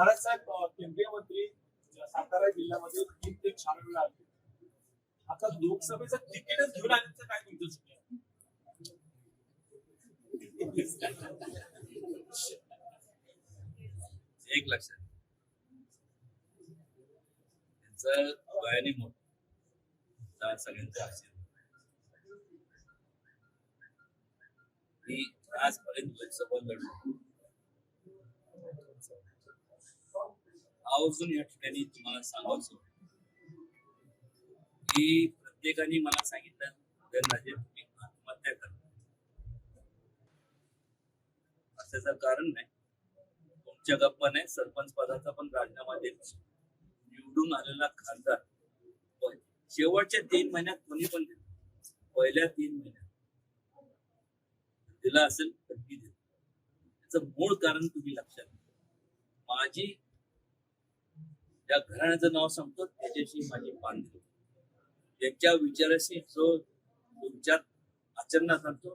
महाराजसाहेब अं, केंद्रीय मंत्री सातारा जिल्ह्यामध्ये तीन ते चार वेळा आले. आता लोकसभेचं तिकीटच घेऊन आल्याचं काय तुमचं चुकी एक लक्षात त्यांचं वयाने मोठ सगळ्यांचा आशीर्वाद. आजपर्यंत लोकसभा लढलो. आवर्जून या ठिकाणी तुम्हाला सांगायचं की प्रत्येकाने मला सांगितलं धनराजे तुम्ही आत्महत्या करा. असं कारण नाही. तुमच्या गप्पा नाही सरपंच पदाचा पण राजीनामा देत निवडून आलेला खासदार. शेवटच्या तीन महिन्यात कोणी पण दिलं. पहिल्या तीन महिन्यात. दिला असेल तर मी त्याचं मूळ कारण तुम्ही लक्षात माझी त्या घराण्याचं नाव सांगतो त्याच्याशी माझी बांधली त्यांच्या विचाराशी जो तुमच्यात विचार आचरणात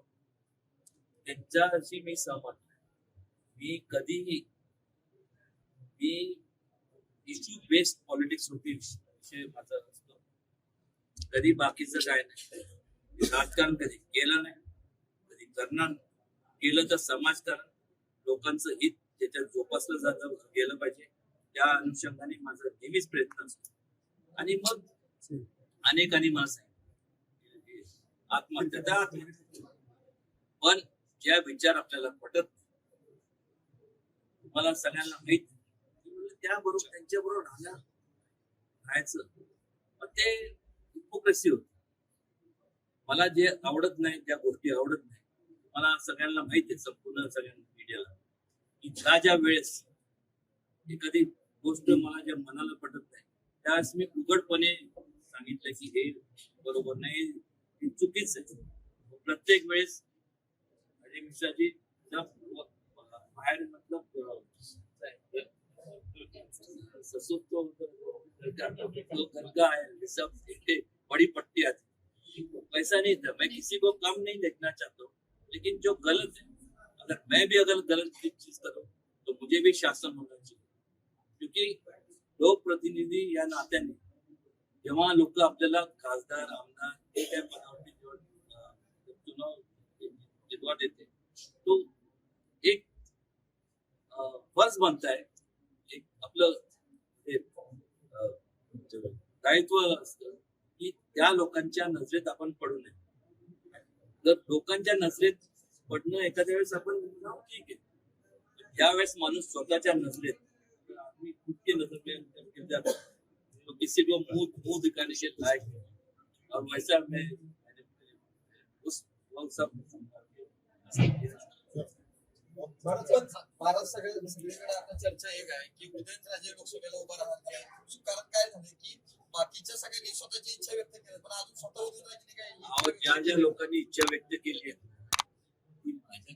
त्यांच्याशी मी सहमत नाही. मी कधीही मी इश्यू बेस्ड पॉलिटिक्स होती विषय माझा असतो. कधी बाकीचं काय नाही. राजकारण कधी केलं नाही कधी करणार केलं तर समाजकारण लोकांचं हित त्याच्यात जोपासलं जातं गेलं पाहिजे. त्या अनुषंगाने माझा नेहमीच प्रयत्न असतो. आणि मग अनेकांनी मला सांगितलं आत्महत्या आत्महत्या पण ज्या विचार आपल्याला पटत मला सगळ्यांना माहीत त्याबरोबर त्यांच्याबरोबर राहणार राहायचं. ते हिपोक्रेसी होत. मला जे आवडत नाही त्या गोष्टी आवडत नाही. मला सगळ्यांना माहिती आहे संपूर्ण सगळ्यांना मीडियाला की ज्या ज्या वेळेस एखादी गोष्ट मला ज्या मनाला पटत नाही त्यावेळेस मी उघडपणे सांगितलं की हे बरोबर नाही, हे चुकीच प्रत्येक वेळेस अजय मिश्राजी बाहेर मतलब सब बड़ी पट्टी आती वैसा नहीं था मैं किसी को कम नहीं देखना चाहता हूँ, लेकिन जो गलत है, अगर मैं भी अगर गलत चीज़ करूँ तो मुझे भी शासन होना चाहिए। की लोकप्रतिनिधी या नात्याने. जेव्हा लोक आपल्याला खासदार आमदार हे काय पदावरती चुनाव जितवा देते तो एक फर्ज फर्ज बनताय. एक आपलं हे, दायित्व असतं की त्या लोकांच्या नजरेत आपण पडू नये. जर लोकांच्या नजरेत पडणं एखाद्या वेळेस आपण ठीक आहे. ज्यावेळेस माणूस स्वतःच्या नजरेत जाता है, तो किसी को मुँह मुँह दिखाने के लायक है और वैसा मैं उस सब भारत सगळीकडे आता चर्चा एक आहे की उदयनराजे लोकसभेला उभा राहणार कारण काय झालं की बाकीच्या सगळ्यांनी स्वतःची इच्छा व्यक्त केली पण अजून स्वतः उदयनराजेंनी काय ज्या व्यक्त ज्या लोकांनी इच्छा व्यक्त केली आहे ती माझ्या